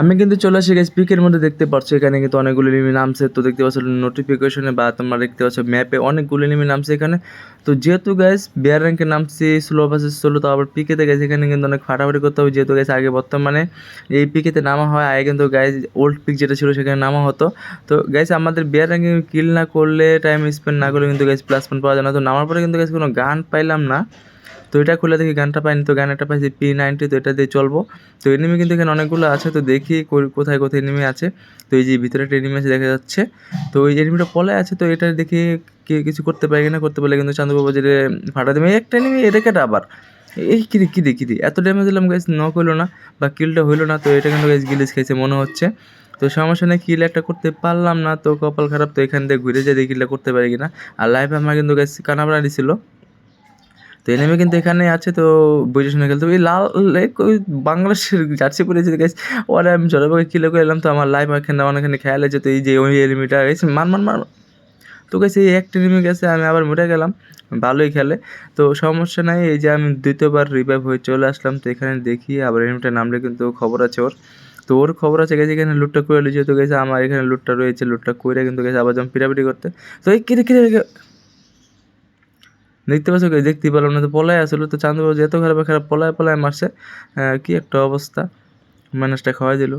আমি কিন্তু চলে আসি গেছি পিকের মধ্যে দেখতে পাচ্ছ, এখানে কিন্তু অনেকগুলো এনিমি নামছে। তো দেখতে পাচ্ছ নোটিফিকেশনে বা তোমরা দেখতে পাচ্ছ ম্যাপে অনেকগুলো এনিমি নামছে এখানে। তো যেহেতু গ্যাস বিয়ার র্যাঙ্কে নামছি স্লো ভার্সেস স্লো তো আবার পিকেতে গেছে এখানে কিন্তু অনেক ফাটাফাটি করতে হবে। যেহেতু গেছে আগে বর্তমানে এই পিকেতে নামা হয়, আগে কিন্তু গাইজ ওল্ড পিক যেটা ছিল, সেখানে নামা হতো। তো গাইজ আমাদের বিয়ার র্যাঙ্কে কিল না করলে টাইম স্পেন্ড না করলে কিন্তু গাইজ প্লাস পয়েন্ট পাওয়া যায় না। তো নামার পরে কিন্তু গাইজ কোনো গান পাইলাম না। তো এটা খুলে দেখি, গানটা পাইনি, তো গান একটা পাইছি পি নাইনটি তো এটা দিয়ে চলবো। তো এনিমি কিন্তু এখানে অনেকগুলো আছে, তো দেখি কোথায় কোথায় এনিমি আছে। তো এই যে ভিতরে একটা এনিমি আছে দেখা যাচ্ছে। তো ওই এনিমিটা পলে আছে, তো এটা দেখি কে, কিছু করতে পারে কিনা, করতে পারলে কিন্তু চান্দবাবু যে ফাটা দেবে। এই একটা এনিমি এটা কেটে আবার। এই কিরি কিরি কিরি এত ড্যামেজ দিলাম গাইজ নক হইল না, বা কিলটা হইল না, তো এটা কিন্তু গাইজ গিলিস খেয়েছে, মনে হচ্ছে। তো সমস্যা নেই কিল একটা করতে পারলাম না, তো কপাল খারাপ, তো এখান থেকে ঘুরে যাই কিলটা করতে পারি কিনা। আর লাইফে আমার কিন্তু গাইজ কানাবড়া দিছিল তো এনেমে কিন্তু এখানে আছে, তো বুঝে শুনে খেলতে হবে। এই লাল ওই বাংলাদেশের জার্সি পরেছে গেছে ওরা আমি জলবায়ু কিলো করে এলাম, তো আমার লাইভ এখানে অনেকখানে খেয়াল আছে, তো এই যে ওই এনিমিটা গেছে মান মান মান তো গেছে এই একটা এনিমি গেছে, আমি আবার মরে গেলাম, ভালোই খেলে। তো সমস্যা নাই, এই যে আমি দ্বিতীয়বার রিভাইভ হয়ে চলে আসলাম, তো এখানে দেখি, আবার এনিমিটা নামলে কিন্তু খবর আছে ওর। তো ওর খবর আছে গেছে এখানে লুটটা করে লিখে তো গেছে আমার এখানে লুটটা রয়েছে লুটটা করে কিন্তু গেছে আবার যখন পিটাপিটি করতে, তো এই কিরে কিরে দেখতে পাচ্ছ কি? দেখতে পেলাম না, তো পলাই আসলো, তো চান্দবাবু যে এত খারাপ খারাপ পলায় পলায় মারছে কি একটা অবস্থা। ম্যানেজটা খাওয়াই দিল।